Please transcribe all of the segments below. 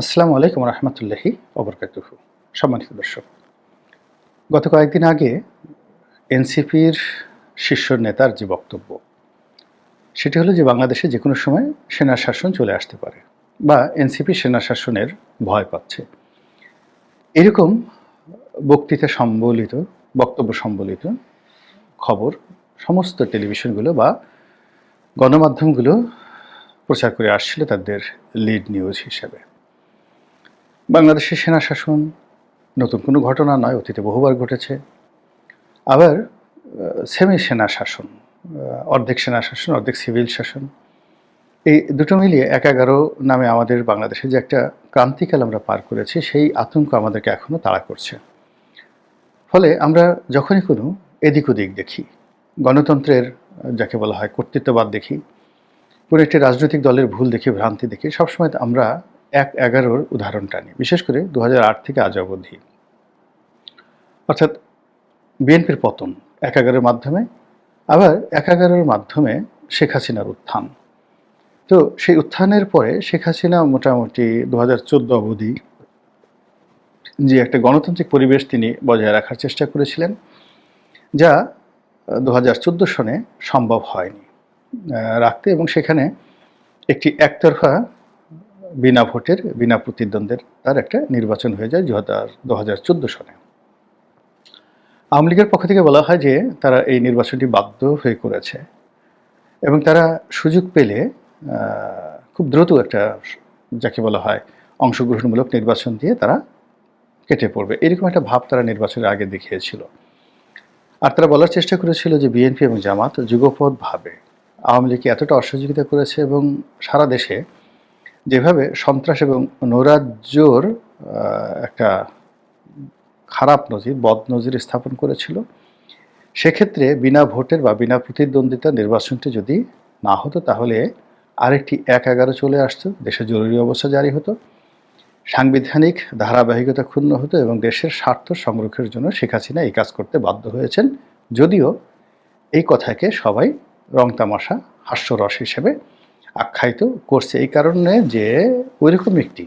আসসালামু আলাইকুম রহমতুল্লাহি অবরকাতুহ সম্মানিত দর্শক, গত কয়েকদিন আগে এনসিপির শীর্ষ নেতার যে বক্তব্য, সেটি হলো যে বাংলাদেশে যে কোনো সময় সেনা শাসন চলে আসতে পারে বা এনসিপি সেনা শাসনের ভয় পাচ্ছে। এরকম বক্তৃতা সম্বলিত, বক্তব্য সম্বলিত খবর সমস্ত টেলিভিশনগুলো বা গণমাধ্যমগুলো প্রচার করে আসছিল তাদের লিড নিউজ হিসেবে। বাংলাদেশের সেনা শাসন, নতুন কোনো ঘটনা নয়, অতীতে বহুবার ঘটেছে। আবার সেমি সেনা শাসন অর্ধেক সেনা শাসন, অর্ধেক সিভিল শাসন, এই দুটো মিলিয়ে এক এগারো নামে আমাদের বাংলাদেশে যে একটা ক্রান্তিকাল আমরা পার করেছি, সেই আতঙ্ক আমাদেরকে এখনও তাড়া করছে। ফলে আমরা যখনই কোনো এদিক ওদিক দেখি, গণতন্ত্রের, যাকে বলা হয় কর্তৃত্ববাদ দেখি, কোনো একটি রাজনৈতিক দলের ভুল দেখি, ভ্রান্তি দেখি, সবসময় আমরা এক এগারোর উদাহরণ টানি বিশেষ করে দু হাজার আট থেকে আজ অবধি। অর্থাৎ বিএনপির পতন এক এগারোর মাধ্যমে, আবার এক এগারোর মাধ্যমে শেখ হাসিনার উত্থান। তো সেই উত্থানের পরে শেখ হাসিনা মোটামুটি দু হাজার চোদ্দ অবধি যে একটা গণতান্ত্রিক পরিবেশ তিনি বজায় রাখার চেষ্টা করেছিলেন, যা দু হাজার চোদ্দ সনে সম্ভব হয়নি রাখতে এবং সেখানে একটি একতরফা বিনা ভোটের, বিনা প্রতিদ্বন্দ্বের তার একটা নির্বাচন হয়ে যায় দু হাজার চোদ্দ সনে। আওয়ামী লীগের পক্ষ থেকে বলা হয় যে তারা এই নির্বাচনটি বাধ্য হয়ে করেছে এবং তারা সুযোগ পেলে খুব দ্রুত একটা, যাকে বলা হয়, অংশগ্রহণমূলক নির্বাচন দিয়ে তারা কেটে পড়বে। এরকম একটা ভাব তারা নির্বাচনের আগে দেখিয়েছিল। আর তারা বলার চেষ্টা করেছিল যে বিএনপি এবং জামাত যুগপৎ ভাবে আওয়ামী লীগকে এতটা অসহযোগিতা করেছে এবং সারা দেশে যেভাবে সন্ত্রাস এবং নৈরাজ্যর একটা খারাপ নজির, বদ নজির স্থাপন করেছিল, সেক্ষেত্রে বিনা ভোটের বা বিনা প্রতিদ্বন্দ্বিতা নির্বাচনটি যদি না হতো, তাহলে আরেকটি এক এগারো চলে আসতো, দেশে জরুরি অবস্থা জারি হতো, সাংবিধানিক ধারাবাহিকতা ক্ষুণ্ণ হতো এবং দেশের স্বার্থ সংরক্ষণের জন্য শেখ হাসিনা এই কাজ করতে বাধ্য হয়েছেন। যদিও এই কথাকে সবাই রং তামাশা, হাস্যরস হিসেবে আখ্যায়িত করছে এই কারণে যে ওইরকম একটি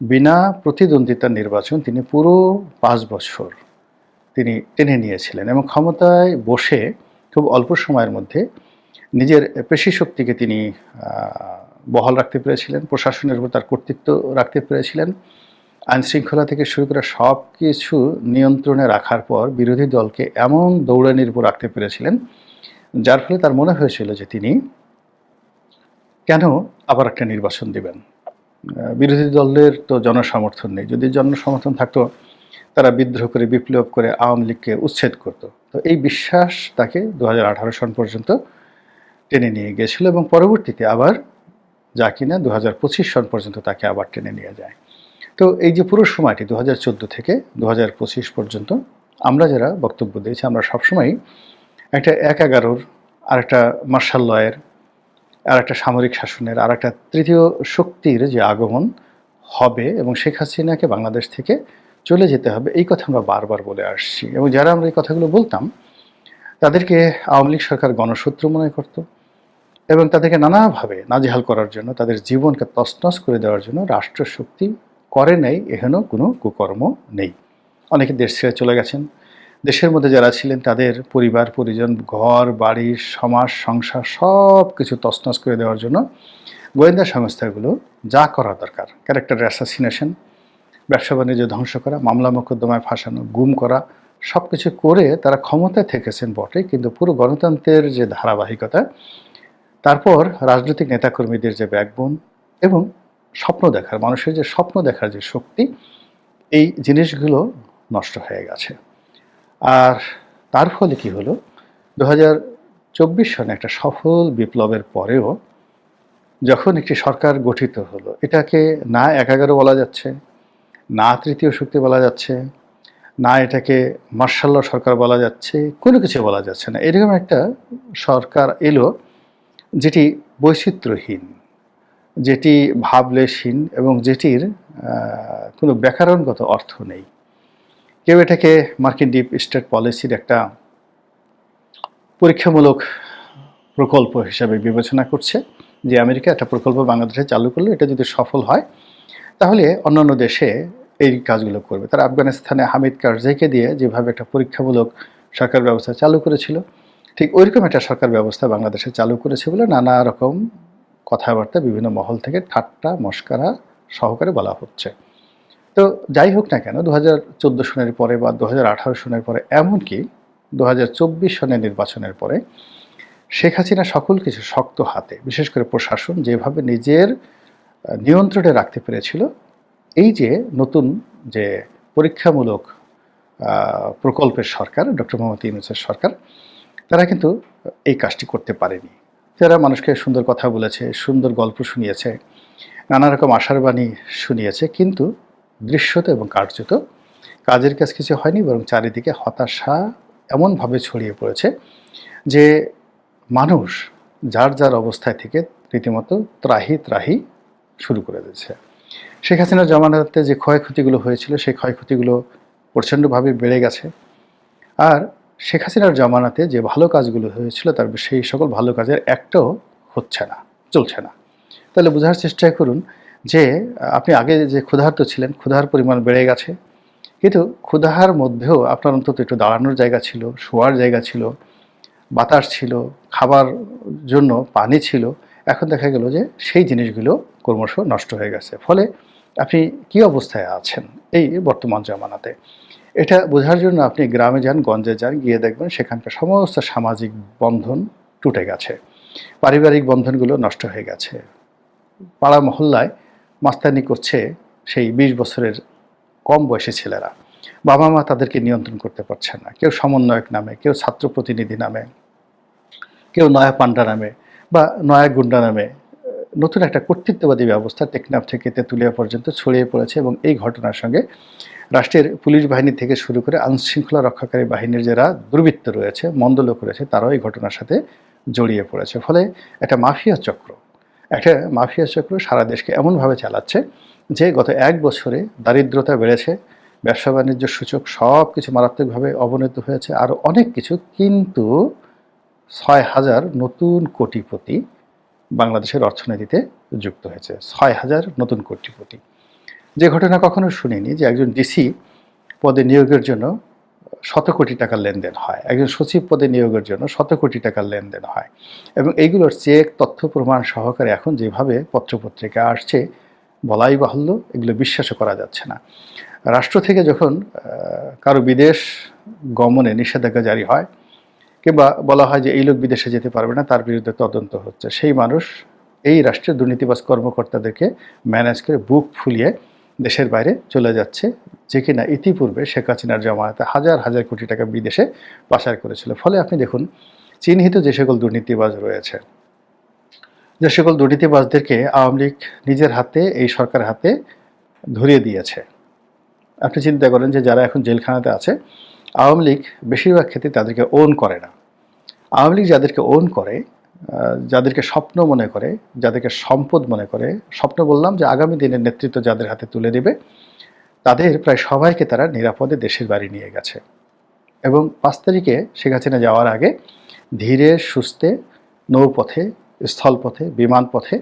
বিনা প্রতিদ্বন্দ্বিতার নির্বাচন তিনি পুরো পাঁচ বছর তিনি টেনে নিয়েছিলেন এবং ক্ষমতায় বসে খুব অল্প সময়ের মধ্যে নিজের পেশি শক্তিকে তিনি বহাল রাখতে পেরেছিলেন, প্রশাসনের উপর তার কর্তৃত্ব রাখতে পেরেছিলেন, আইন শৃঙ্খলা থেকে শুরু করে সব কিছু নিয়ন্ত্রণে রাখার পর বিরোধী দলকে এমন দৌড়ানির উপর রাখতে পেরেছিলেন, যার ফলে তার মনে হয়েছিল যে তিনি কেন আবার একটা নির্বাচন দিবেন? বিরোধী দলের তো জনসমর্থন নেই। যদি জনসমর্থন থাকতো, তারা বিদ্রোহ করে, বিপ্লব করে, আওয়ামী লীগকে উচ্ছেদ করত। তো এই বিশ্বাস তাকে দু হাজার আঠারো সন পর্যন্ত টেনে নিয়ে গিয়েছিল এবং পরবর্তীতে আবার যা কিনা দু হাজার পঁচিশ সন পর্যন্ত তাকে আবার টেনে নিয়ে যায়। তো এই যে পুরো সময়টি দু হাজার চোদ্দ থেকে দু হাজার পঁচিশ পর্যন্ত, আমরা যারা বক্তব্য দিয়েছি, আমরা সবসময় একটা এক এগারোর আর একটা মার্শাল লয়ের আর একটা সামরিক শাসনের, আর একটা তৃতীয় শক্তির যে আগমন হবে এবং শেখ হাসিনাকে বাংলাদেশ থেকে চলে যেতে হবে, এই কথা আমরা বারবার বলে আসছি। এবং যারা আমরা এই কথাগুলো বলতাম, তাদেরকে আওয়ামী লীগ সরকার গণশত্রু মনে করত এবং তাদেরকে নানাভাবে নাজেহাল করার জন্য, তাদের জীবনকে তছনছ করে দেওয়ার জন্য রাষ্ট্রশক্তি করে নেই, এহেন কোনো কুকর্ম নেই। অনেকে দেশ ছেড়ে চলে গেছেন দেশের মধ্যে যারা ছিলেন, তাদের পরিবার, পরিজন, ঘর, বাড়ি, সমাজ, সংসার সব কিছু তছনছ করে দেওয়ার জন্য গোয়েন্দা সংস্থাগুলো যা করা দরকার। ক্যারেক্টার অ্যাসাসিনেশন ব্যবসা বাণিজ্য ধ্বংস করা, মামলা মোকদ্দমায় ফাঁসানো, গুম করা সব কিছু করে তারা ক্ষমতায় থেকেছেন বটে, কিন্তু পুরো গণতন্ত্রের যে ধারাবাহিকতা, তারপর রাজনৈতিক নেতাকর্মীদের যে ব্যাকবোন এবং স্বপ্ন দেখার, মানুষের যে স্বপ্ন দেখার যে শক্তি, এই জিনিসগুলো নষ্ট হয়ে গেছে। আর তার ফলে কি হলো? দু চব্বিশ সনে একটা সফল বিপ্লবের পরেও যখন একটি সরকার গঠিত হলো, এটাকে না এক বলা যাচ্ছে, না তৃতীয় শক্তি বলা যাচ্ছে, না এটাকে মার্শাল্লা সরকার বলা যাচ্ছে, কোনো কিছু বলা যাচ্ছে না। এরকম একটা সরকার এলো যেটি বৈচিত্র্যহীন, যেটি ভাবলেশহীন এবং যেটির কোনো ব্যাকরণগত অর্থ নেই। কেউ এটাকে মার্কিন ডিপ স্টেট পলিসির একটা পরীক্ষামূলক প্রকল্প হিসাবে বিবেচনা করছে যে আমেরিকা একটা প্রকল্প বাংলাদেশে চালু করল এটা যদি সফল হয়, তাহলে অন্যান্য দেশে এই কাজগুলো করবে। তারা আফগানিস্তানে হামিদ কারজাইকে দিয়ে যেভাবে একটা পরীক্ষামূলক সরকার ব্যবস্থা চালু করেছিল, ঠিক ওইরকম একটা সরকার ব্যবস্থা বাংলাদেশে চালু করেছে বলে নানা রকম কথাবার্তা বিভিন্ন মহল থেকে ঠাট্টা, মস্কারা সহকারে বলা হচ্ছে। তো যাই হোক না কেন দু হাজার চোদ্দ সনের পরে বা দু হাজার আঠারো সনের পরে, এমনকি দু হাজার চব্বিশ সনের নির্বাচনের পরে, শেখ হাসিনা সকল কিছু শক্ত হাতে, বিশেষ করে প্রশাসন যেভাবে নিজের নিয়ন্ত্রণে রাখতে পেরেছিল, এই যে নতুন যে পরীক্ষামূলক প্রকল্পের সরকার, ডক্টর মোহাম্মদ ইউনুসের সরকার, তারা কিন্তু এই কাজটি করতে পারেনি। যারা মানুষকে সুন্দর কথা বলেছে, সুন্দর গল্প শুনিয়েছে, নানা রকম আশার বাণী শুনিয়েছে, কিন্তু দৃশ্যত এবং কার্যত কাজের কাজ কিছু হয়নি, বরং চারিদিকে হতাশা এমনভাবে ছড়িয়ে পড়েছে যে মানুষ যার যার অবস্থায় থেকে রীতিমতো ত্রাহি ত্রাহি শুরু করে দিয়েছে। শেখ হাসিনার জমানাতে যে ক্ষয়ক্ষতিগুলো হয়েছিল, সেই ক্ষয়ক্ষতিগুলো প্রচণ্ডভাবে বেড়ে গেছে। আর শেখ হাসিনার জমানাতে যে ভালো কাজগুলো হয়েছিল, তার সেই সকল ভালো কাজের একটাও হচ্ছে না, চলছে না। তাহলে বোঝার চেষ্টা করুন যে আপনি আগে যে ক্ষুধার্ত ছিলেন, ক্ষুধার পরিমাণ বেড়ে গেছে। কিন্তু ক্ষুধার মধ্যেও আপনার অন্তত একটু দাঁড়ানোর জায়গা ছিল, শোয়ার জায়গা ছিল, বাতাস ছিল, খাবার জন্য পানি ছিল। এখন দেখা গেল যে সেই জিনিসগুলো ক্রমশ নষ্ট হয়ে গেছে। ফলে আপনি কি অবস্থায় আছেন এই বর্তমান জামানাতে? এটা বোঝার জন্য আপনি গ্রামে যান, গঞ্জে যান, গিয়ে দেখবেন সেখানকার সমস্ত সামাজিক বন্ধন টুটে গেছে। পারিবারিক বন্ধনগুলো নষ্ট হয়ে গেছে। পাড়া মহল্লায় মাস্তানি করছে সেই বিশ বছরের কম বয়সী ছেলেরা। বাবা মা তাদেরকে নিয়ন্ত্রণ করতে পারছে না। কেউ সমন্বয়ক নামে, কেউ ছাত্র প্রতিনিধি নামে, কেউ নয়া পান্ডা নামে বা নয়া গুন্ডা নামে। নতুন একটা কর্তৃত্ববাদী ব্যবস্থা টেকনাফ থেকে তেঁতুলিয়া পর্যন্ত ছড়িয়ে পড়েছে এবং এই ঘটনার সঙ্গে রাষ্ট্রের পুলিশ বাহিনী থেকে শুরু করে আইনশৃঙ্খলা রক্ষাকারী বাহিনীর যারা দুর্বৃত্ত রয়েছে, মন্দ লোক রয়েছে, তারাও এই ঘটনার সাথে জড়িয়ে পড়েছে। ফলে একটা মাফিয়া চক্র একটা মাফিয়া চক্র সারা দেশকে এমনভাবে চালাচ্ছে যে গত এক বছরে দারিদ্রতা বেড়েছে, ব্যবসা বাণিজ্য সূচক সব কিছু মারাত্মকভাবে অবনতি হয়েছে আরও অনেক কিছু, কিন্তু ছয় হাজার নতুন কোটিপতি বাংলাদেশের অর্থনীতিতে যুক্ত হয়েছে। ছয় হাজার নতুন কোটিপতি। যে ঘটনা কখনো শুনিনি যে একজন ডিসি পদে নিয়োগের জন্য শত কোটি টাকার লেনদেন হয়। একজন সচিব পদে নিয়োগের জন্য শত কোটি টাকার লেনদেন হয়। এবং এইগুলোর চেক, তথ্য প্রমাণ সহকারে এখন যেভাবে পত্রপত্রিকা আসছে, বলাই বাহুল্য, এগুলো বিশ্বাসও করা যাচ্ছে না। রাষ্ট্র থেকে যখন কারও বিদেশ গমনে নিষেধাজ্ঞা জারি হয়, কিংবা বলা হয় যে এই লোক বিদেশে যেতে পারবে না, তার বিরুদ্ধে তদন্ত হচ্ছে, সেই মানুষ এই রাষ্ট্রের দুর্নীতিবাজ কর্মকর্তাদেরকে ম্যানেজ করে বুক ফুলিয়ে দেশের বাইরে চলে যাচ্ছে, যে কিনা ইতিপূর্বে শেখ হাসিনার জমানাতে হাজার হাজার কোটি টাকা বিদেশে পাচার করেছিল। ফলে আপনি দেখুন, চিহ্নিত যে সকল দুর্নীতিবাজ রয়েছে, যে সকল দুর্নীতিবাজদেরকে আওয়ামী লীগ নিজের হাতে, এই সরকার হাতে ধরিয়ে দিয়েছে। আপনি চিন্তা করেন যে যারা এখন জেলখানাতে আছে, আওয়ামী লীগ বেশিরভাগ ক্ষেত্রে তাদেরকে ওন করে না। আওয়ামী লীগ যাদেরকে ওন করে যাদেরকে স্বপ্ন মনে করে, যাদেরকে সম্পদ মনে করে, স্বপ্ন বললাম যে আগামী দিনের নেতৃত্ব যাদের হাতে তুলে দেবে, তাদের প্রায় সবাইকে তারা নিরাপদে দেশের বাড়ি নিয়ে গেছে। এবং পাঁচ তারিখে শেখ যাওয়ার আগে ধীরে, সুস্থে, নৌপথে, স্থলপথে, বিমান পথে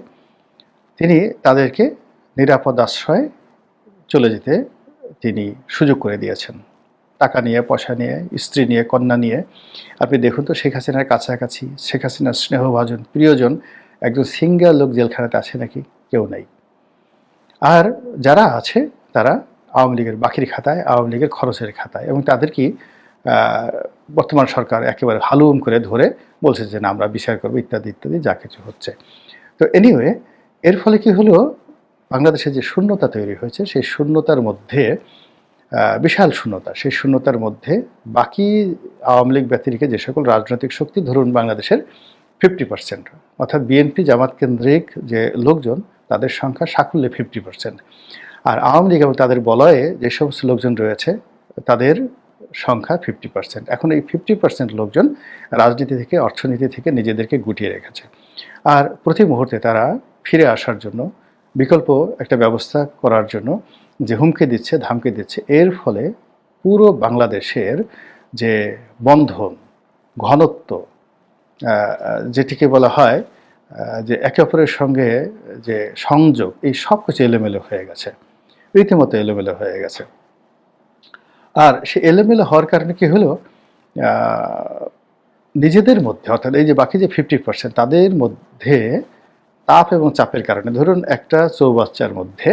তিনি তাদেরকে নিরাপদ আশ্রয়ে চলে যেতে তিনি সুযোগ করে দিয়েছেন। টাকা নিয়ে পয়সা নিয়ে স্ত্রী নিয়ে কন্যা নিয়ে। আপনি দেখুন তো শেখ হাসিনার কাছাকাছি শেখ হাসিনার স্নেহভাজন প্রিয়জন একজন সিঙ্গেল লোক জেলখানাতে আছে নাকি? কেউ নেই। আর যারা আছে তারা আওয়ামী লীগের বাকির খাতায় আওয়ামী লীগের খরচের খাতায় এবং তাদেরকে আহ, বর্তমান সরকার একেবারে হালুম করে ধরে বলছে যে না আমরা বিচার করব ইত্যাদি ইত্যাদি যা কিছু হচ্ছে। তো এনিওয়ে এর ফলে কি হলো? বাংলাদেশে যে শূন্যতা তৈরি হয়েছে সেই শূন্যতার মধ্যে বিশাল শূন্যতা। সেই শূন্যতার মধ্যে বাকি আওয়ামী লীগ ব্যতিরিকে যে সকল রাজনৈতিক শক্তি, ধরুন বাংলাদেশের ফিফটি পার্সেন্ট অর্থাৎ বিএনপি জামাত কেন্দ্রিক যে লোকজন, তাদের সংখ্যা সাকুল্যে ফিফটি পার্সেন্ট আর আওয়ামী লীগ এবং তাদের বলয়ে যে সমস্ত লোকজন রয়েছে, তাদের সংখ্যা ফিফটি পার্সেন্ট এখন এই ফিফটি পার্সেন্ট লোকজন রাজনীতি থেকে, অর্থনীতি থেকে নিজেদেরকে গুটিয়ে রেখেছে। আর প্রতি মুহূর্তে তারা ফিরে আসার জন্য, বিকল্প একটা ব্যবস্থা করার জন্য যে হুমকি দিচ্ছে, ধামকি দিচ্ছে, এর ফলে পুরো বাংলাদেশের যে বন্ধন, ঘনত্ব যেটিকে বলা হয় যে একে অপরের সঙ্গে যে সংযোগ, এই সব কিছু এলোমেলো হয়ে গেছে। রীতিমতো এলোমেলো হয়ে গেছে। আর সে এলোমেলো হওয়ার কারণে কি হলো? নিজেদের মধ্যে, অর্থাৎ এই যে বাকি যে ফিফটি পার্সেন্ট তাদের মধ্যে তাপ এবং চাপের কারণে, ধরুন একটা চৌবাচ্চার মধ্যে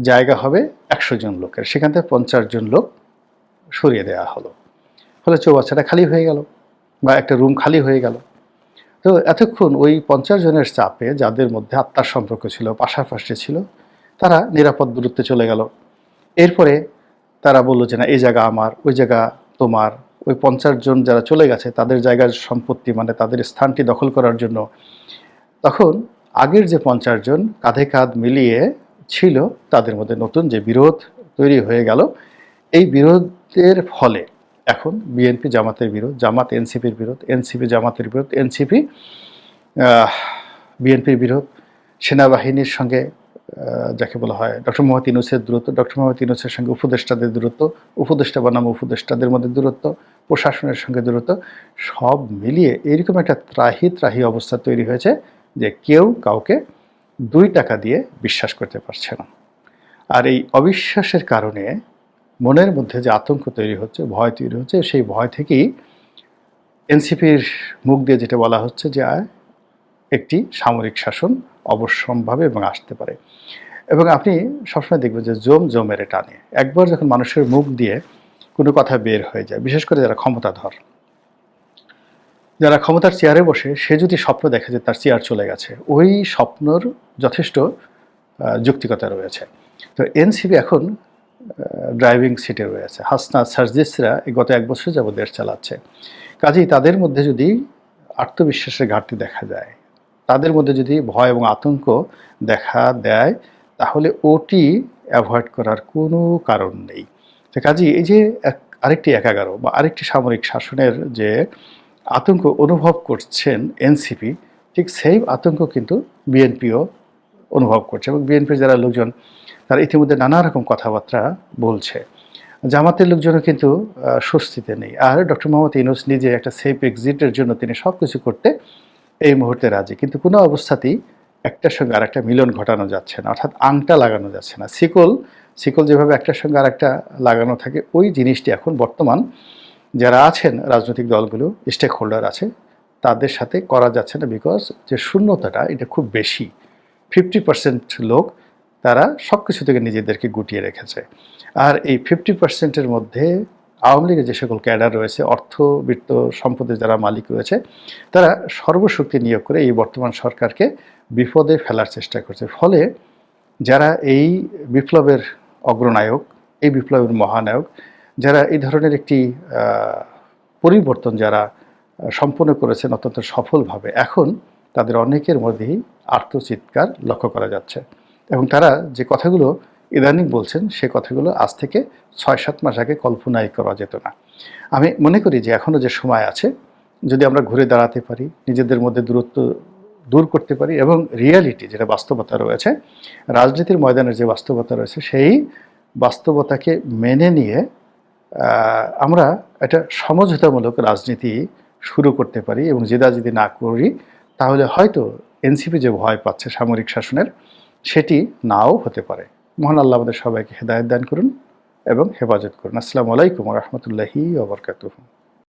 জায়গা হবে একশো জন লোকের। সেখান থেকে পঞ্চাশ জন লোক সরিয়ে দেওয়া হলো। ফলে চৌবাচ্চাটা খালি হয়ে গেল বা একটা রুম খালি হয়ে গেল। তো এতক্ষণ ওই পঞ্চাশ জনের চাপে যাদের মধ্যে আত্মার সম্পর্ক ছিল, পাশাপাশি ছিল, তারা নিরাপদ দূরত্বে চলে গেল। এরপরে তারা বলল যে, না, এই জায়গা আমার, ওই জায়গা তোমার। ওই পঞ্চাশ জন যারা চলে গেছে, তাদের জায়গার সম্পত্তি মানে তাদের স্থানটি দখল করার জন্য। তখন আগের যে পঞ্চাশ জন, কাঁধে কাঁধ মিলিয়ে ছিল, তাদের মধ্যে নতুন যে বিরোধ তৈরি হয়ে গেল, এই বিরোধের ফলে এখন বিএনপি জামাতের বিরোধ, জামাত এনসিপির বিরোধ, এনসিপি জামাতের বিরোধ, এনসিপি বিএনপির বিরোধ, সেনাবাহিনীর সঙ্গে যাকে বলা হয় ডক্টর মোহাম্মদ ইউনুসের দূরত্ব, ডক্টর মোহাম্মদ ইউনুসের সঙ্গে উপদেষ্টাদের দূরত্ব, উপদেষ্টা বনাম উপদেষ্টাদের মধ্যে দূরত্ব, প্রশাসনের সঙ্গে দূরত্ব, সব মিলিয়ে এরকম একটা ত্রাহি ত্রাহি অবস্থা তৈরি হয়েছে যে কেউ কাউকে দুই টাকা দিয়ে বিশ্বাস করতে পারছে না আর এই অবিশ্বাসের কারণে মনের মধ্যে যে আতঙ্ক তৈরি হচ্ছে, ভয় তৈরি হচ্ছে, সেই ভয় থেকেই এনসিপির মুখ দিয়ে যেটা বলা হচ্ছে যে একটি সামরিক শাসন অবশ্যম্ভাবে এবং আসতে পারে। এবং আপনি সবসময় দেখবেন যে, জম জমের টানে। একবার যখন মানুষের মুখ দিয়ে কোনো কথা বের হয়ে যায়, বিশেষ করে যারা ক্ষমতাধর যারা ক্ষমতার চেয়ারে বসে, সে যদি স্বপ্ন দেখে যে তার চেয়ার চলে গেছে, ওই স্বপ্নর যথেষ্ট যৌক্তিকতা রয়েছে। তো এনসিপি এখন ড্রাইভিং সিটে রয়েছে। হাসনা সার্জিসরা গত এক বছর যাবৎ দেশ চালাচ্ছে। কাজেই তাদের মধ্যে যদি আত্মবিশ্বাসের ঘাটতি দেখা যায়, তাদের মধ্যে যদি ভয় এবং আতঙ্ক দেখা দেয়, তাহলে ওটি অ্যাভয়েড করার কোনো কারণ নেই। তো কাজেই এই যে আরেকটি একাগারো বা আরেকটি সামরিক শাসনের যে আতঙ্ক অনুভব করছেন এনসিপি, ঠিক সেই আতঙ্ক কিন্তু বিএনপিও অনুভব করছে এবং বিএনপির যারা লোকজন, তারা ইতিমধ্যে নানা রকম কথাবার্তা বলছে। জামাতের লোকজনও কিন্তু স্বস্তিতে নেই। আর ডক্টর মোহাম্মদ ইউনুস নিজে একটা সেফ এক্সিটের জন্য তিনি সব কিছু করতে এই মুহূর্তে রাজি। কিন্তু কোনো অবস্থাতেই একটার সঙ্গে আরেকটা মিলন ঘটানো যাচ্ছে না, অর্থাৎ আংটা লাগানো যাচ্ছে না। শিকল শিকল যেভাবে একটার সঙ্গে আরেকটা লাগানো থাকে, ওই জিনিসটি এখন বর্তমান যারা আছেন রাজনৈতিক দলগুলো স্টেক হোল্ডার আছে, তাদের সাথে করা যাচ্ছে না বিকজ যে শূন্যতাটা, এটা খুব বেশি। ফিফটি পার্সেন্ট লোক, তারা সব কিছু থেকে নিজেদেরকে গুটিয়ে রেখেছে। আর এই ফিফটি পার্সেন্টের মধ্যে আওয়ামী লীগের যে সকল ক্যাডার রয়েছে, অর্থবিত্ত সম্পদের যারা মালিক রয়েছে, তারা সর্বশক্তি নিয়োগ করে এই বর্তমান সরকারকে বিপদে ফেলার চেষ্টা করছে। ফলে যারা এই বিপ্লবের অগ্রনায়ক, এই বিপ্লবের মহানায়ক যারা এই ধরনের একটি পরিবর্তন যারা সম্পন্ন করেছেন অত্যন্ত সফলভাবে, এখন তাদের অনেকের মধ্যেই আত্মচিৎকার লক্ষ্য করা যাচ্ছে। এবং তারা যে কথাগুলো ইদানিং বলছেন, সে কথাগুলো আজ থেকে ছয় সাত মাস আগে কল্পনাই করা যেত না। আমি মনে করি যে এখনও যে সময় আছে, যদি আমরা ঘুরে দাঁড়াতে পারি, নিজেদের মধ্যে দূরত্ব দূর করতে পারি এবং রিয়ালিটি যেটা বাস্তবতা রয়েছে, রাজনীতির ময়দানের যে বাস্তবতা রয়েছে, সেই বাস্তবতাকে মেনে নিয়ে আমরা একটা সমঝোতামূলক রাজনীতি শুরু করতে পারি এবং জেদা যদি না করি, তাহলে হয়তো এনসিপি যে ভয় পাচ্ছে সামরিক শাসনের, সেটি নাও হতে পারে। মহান আল্লাহ আমাদের সবাইকে হেদায়ত দান করুন এবং হেফাজত করুন। আসসালামু আলাইকুম রহমতুল্লাহি ওবরকাতুহ